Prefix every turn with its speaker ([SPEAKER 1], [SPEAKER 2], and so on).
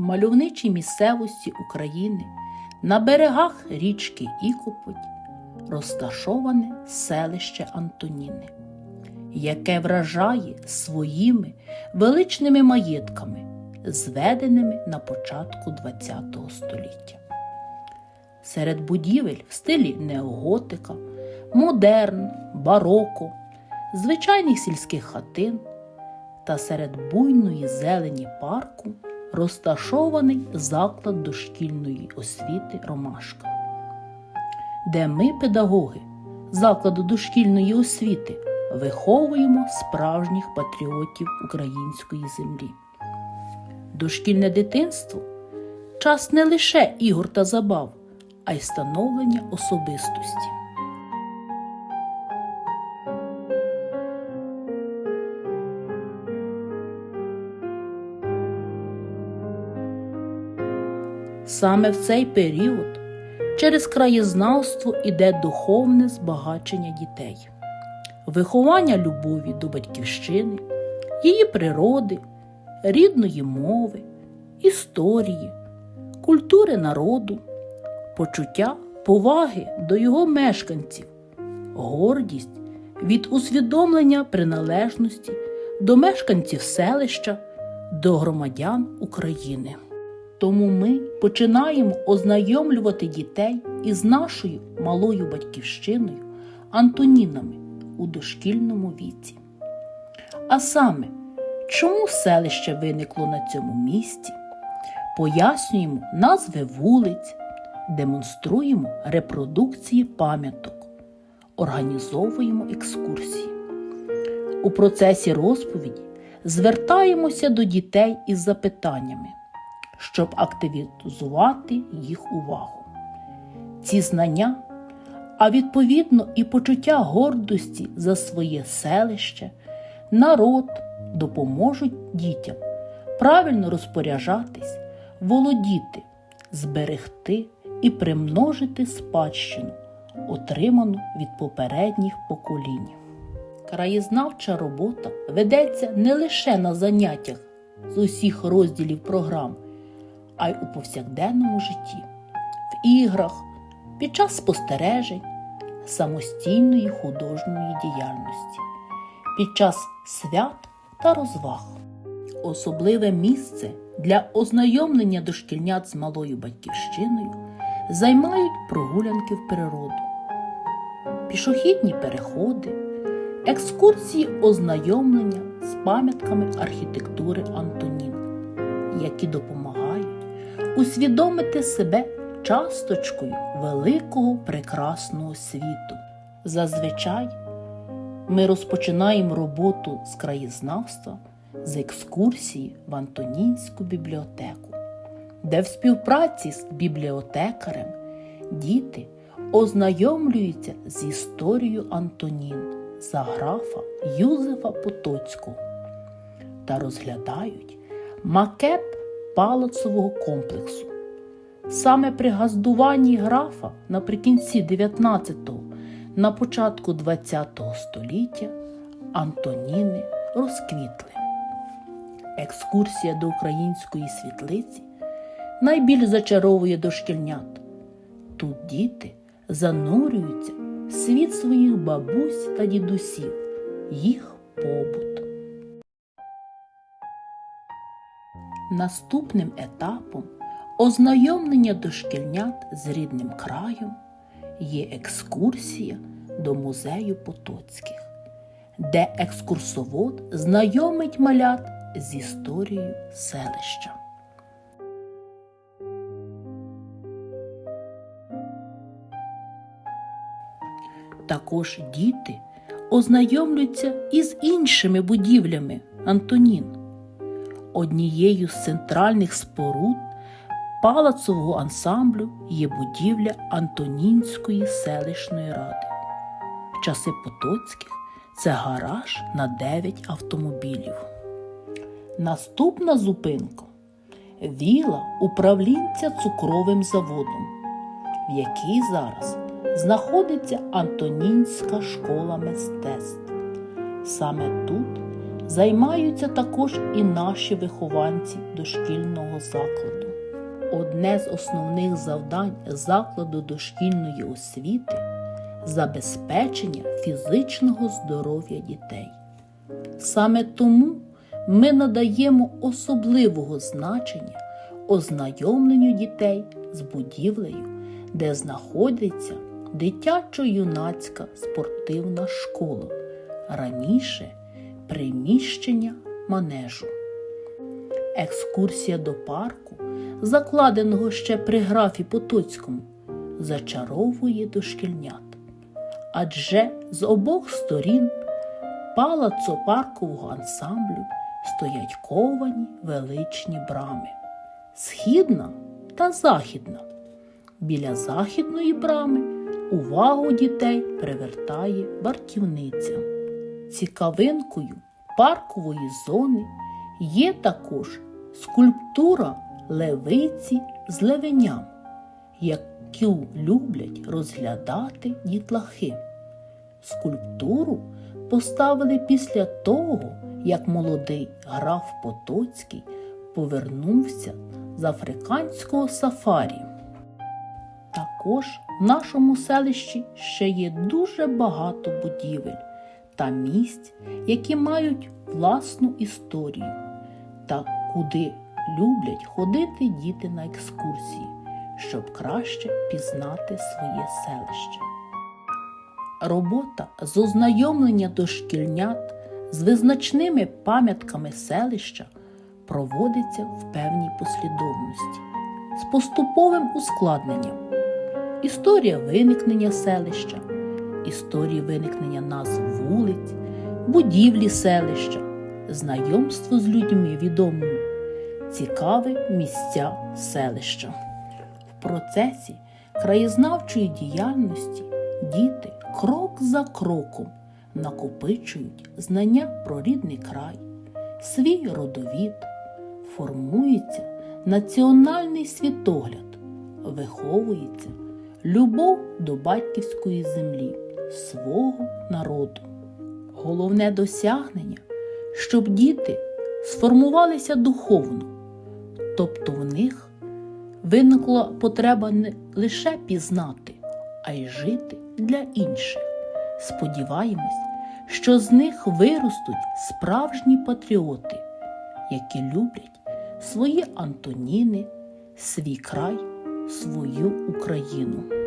[SPEAKER 1] мальовничій місцевості України на берегах річки Ікопоть розташоване селище Антоніни, яке вражає своїми величними маєтками, зведеними на початку ХХ століття. Серед будівель в стилі неоготика, модерн, бароко, звичайних сільських хатин та серед буйної зелені парку розташований заклад дошкільної освіти Ромашка, де ми, педагоги закладу дошкільної освіти, виховуємо справжніх патріотів української землі. Дошкільне дитинство час не лише ігор та забав, а й становлення особистості. Саме в цей період через краєзнавство іде духовне збагачення дітей, виховання любові до батьківщини, її природи, рідної мови, історії, культури народу, почуття поваги до його мешканців, гордість від усвідомлення приналежності до мешканців селища, до громадян України. Тому ми починаємо ознайомлювати дітей із нашою малою батьківщиною Антонінами у дошкільному віці. А саме, чому селище виникло на цьому місці, пояснюємо назви вулиць, демонструємо репродукції пам'яток, організовуємо екскурсії. У процесі розповіді звертаємося до дітей із запитаннями щоб активізувати їх увагу. Ці знання, а відповідно і почуття гордості за своє селище, народ допоможуть дітям правильно розпоряджатись, володіти, зберегти і примножити спадщину, отриману від попередніх поколінь. Краєзнавча робота ведеться не лише на заняттях з усіх розділів програм а й у повсякденному житті, в іграх, під час спостережень, самостійної художньої діяльності, під час свят та розваг. Особливе місце для ознайомлення дошкільнят з малою батьківщиною займають прогулянки в природу, пішохідні переходи, екскурсії ознайомлення з пам'ятками архітектури Антонін, які допомагають усвідомити себе часточкою великого прекрасного світу. Зазвичай ми розпочинаємо роботу з краєзнавства з екскурсії в Антонінську бібліотеку, де в співпраці з бібліотекарем діти ознайомлюються з історією Антонін за графа Юзефа Потоцького та розглядають макет палацового комплексу. Саме при газдуванні графа наприкінці 19-го, на початку 20-го століття Антоніни розквітли. Екскурсія до української світлиці найбільш зачаровує дошкільнят. Тут діти занурюються в світ своїх бабусь та дідусів, їх побут. Наступним етапом ознайомлення дошкільнят з рідним краєм є екскурсія до музею Потоцьких, де екскурсовод знайомить малят з історією селища. Також діти ознайомлюються із іншими будівлями Антонін. Однією з центральних споруд палацового ансамблю є будівля Антонінської селищної ради. В часи Потоцьких це гараж на 9 автомобілів. Наступна зупинка віла управлінця цукровим заводом, в якій зараз знаходиться Антонінська школа мистецтв. Саме тут займаються також і наші вихованці дошкільного закладу. Одне з основних завдань закладу дошкільної освіти забезпечення фізичного здоров'я дітей. Саме тому ми надаємо особливого значення ознайомленню дітей з будівлею, де знаходиться дитячо-юнацька спортивна школа, раніше приміщення манежу. Екскурсія до парку, закладеного ще при графі Потоцькому, зачаровує дошкільнят. Адже з обох сторін палацо-паркового ансамблю стоять ковані величні брами східна та західна. Біля західної брами увагу дітей привертає вартівниця. Цікавинкою паркової зони є також скульптура левиці з левеням, яку люблять розглядати дітлахи. Скульптуру поставили після того, як молодий граф Потоцький повернувся з африканського сафарі. Також в нашому селищі ще є дуже багато будівель та місць, які мають власну історію, та куди люблять ходити діти на екскурсії, щоб краще пізнати своє селище. Робота з ознайомлення дошкільнят з визначними пам'ятками селища проводиться в певній послідовності з поступовим ускладненням. Історія виникнення селища, історії виникнення назв вулиць, будівлі селища, знайомство з людьми відомими, цікаві місця селища. В процесі краєзнавчої діяльності діти крок за кроком накопичують знання про рідний край, свій родовід, формується національний світогляд, виховується любов до батьківської землі, свого народу. Головне досягнення, щоб діти сформувалися духовно, тобто в них виникла потреба не лише пізнати, а й жити для інших. Сподіваємось, що з них виростуть справжні патріоти, які люблять свої Антоніни, свій край, свою Україну.